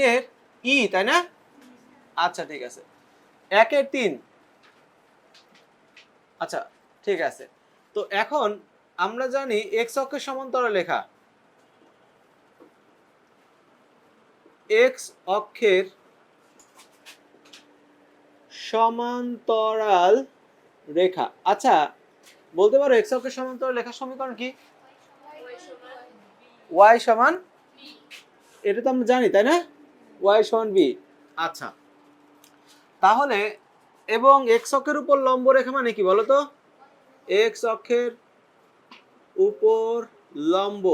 তিনের ই তাই না? আচ্ছা ঠিক আছে। একের তিন। আচ্ছা ঠিক আছে। তো এখন আমরা জানি এক্স অক্ষের সমান্তরাল লেখা। এক্স অক্ষের সমান্তরাল রেখা। আচ্ছা বলতে পারো এক্স অক্ষের সমান্তরাল লেখার সমীকরণ কি? ওয়াই সমান? এটা তো আমরা জানি তাই না? ওয়াই সমান বি আচ্ছা। তাহলে, এবং এক্স অক্ষের উপর লম্ব রেখা মানে কি বলো তো এক্স অক্ষের উপর লম্ব।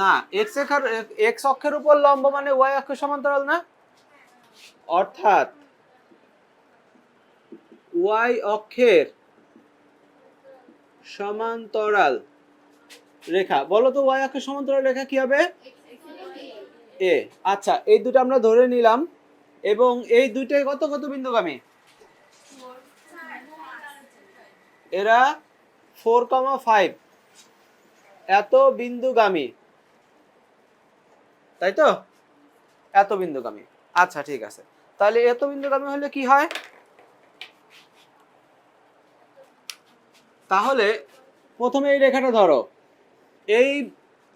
না এক্স অক্ষের এক্স অক্ষের উপর লম্ব মানে ওয়াই অক্ষের সমান্তরাল না? অর্থাৎ ওয়াই অক্ষের সমান্তরাল রেখা। বলো তো ওয়াই অক্ষের সমান্তরাল রেখা কি হবে? এ আচ্ছা এই দুটো আমরা ধরে নিলাম, এবং এই দুইটাই কত কত বিন্দুগামী? এরা ফোর কমা ফাইভ এত বিন্দুগামী। তাই তো? এত বিন্দুগামী। আচ্ছা ঠিক আছে। তাহলে এত বিন্দুগামী হলে কি হয়? তাহলে প্রথমে এই রেখাটা ধরো। এই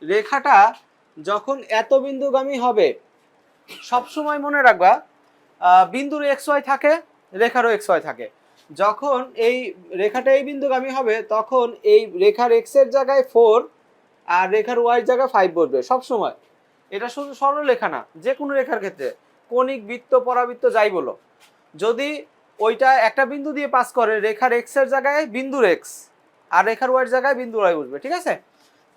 রেখাটা যখন এত বিন্দুগামী হবে, সবসময় মনে রাখবা বিন্দুর এক্স ওয়াই থাকে, রেখারও এক্স ওয়াই থাকে। যখন এই রেখাটা এই বিন্দুগামী হবে, তখন এই রেখার এক্সের জায়গায় ফোর আর রেখার ওয়াই এর জায়গায় ফাইভ বসবে সব সময় এটা শুধু সরল রেখা না যে কোনো রেখার ক্ষেত্রে, কণিক বৃত্ত, পরাবৃত্ত যাই বলো। যদি ওইটা একটা বিন্দু দিয়ে পাস করে, রেখার এক্সের জায়গায় বিন্দুর এক্স আর রেখার ওয়াই এর জায়গায় বিন্দুর ওয়াই বসবে, ঠিক আছে?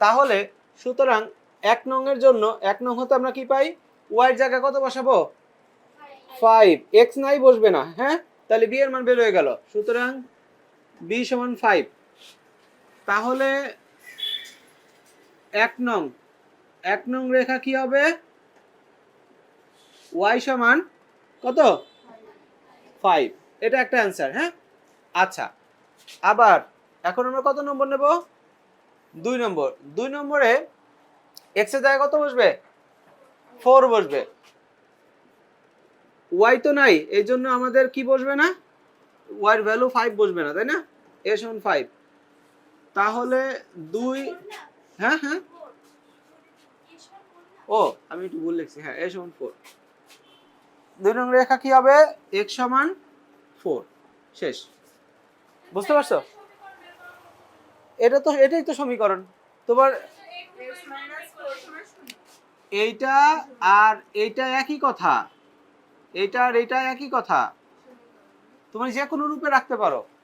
তাহলে সুতরাং এক নং এর জন্য, এক নং হতে আমরা কি পাই? ওয়াই এর জায়গায় কত বসাবো? ফাইভ এক্স নাই বসবে না হ্যাঁ? তাহলে বি এর মান বের হয়ে গেল। সুতরাং বি সমান ফাইভ তাহলে এক নং এক নং রেখা কি হবে? ওয়াই সমান কত? ফাইভ এটা একটা অ্যান্সার হ্যাঁ? আচ্ছা আবার এখন আমরা কত নম্বর নেব? দুই নম্বর। দুই নম্বরে এক্সের জায়গায় কত বসবে? ফোর বসবে। ওয়াই তো নাই, এই জন্য আমাদের কি বসবে না? ওয়াইয়ের ভ্যালু ফাইভ বসবে না, তাই না? এ সমান ফাইভ তাহলে দুই হ্যাঁ হ্যাঁ। ও, আমি একটু ভুল লিখছি। হ্যাঁ এ সমান ফোর দুই নং রেখা কি হবে? এক্স সমান ফোর শেষ। বুঝতে পারছ? এটা তো, এটাই তো সমীকরণ। তোমার এইটা আর এইটা একই কথা। এইটা আর এইটা একই কথা। তুমি যে কোনো রূপে রাখতে পারো।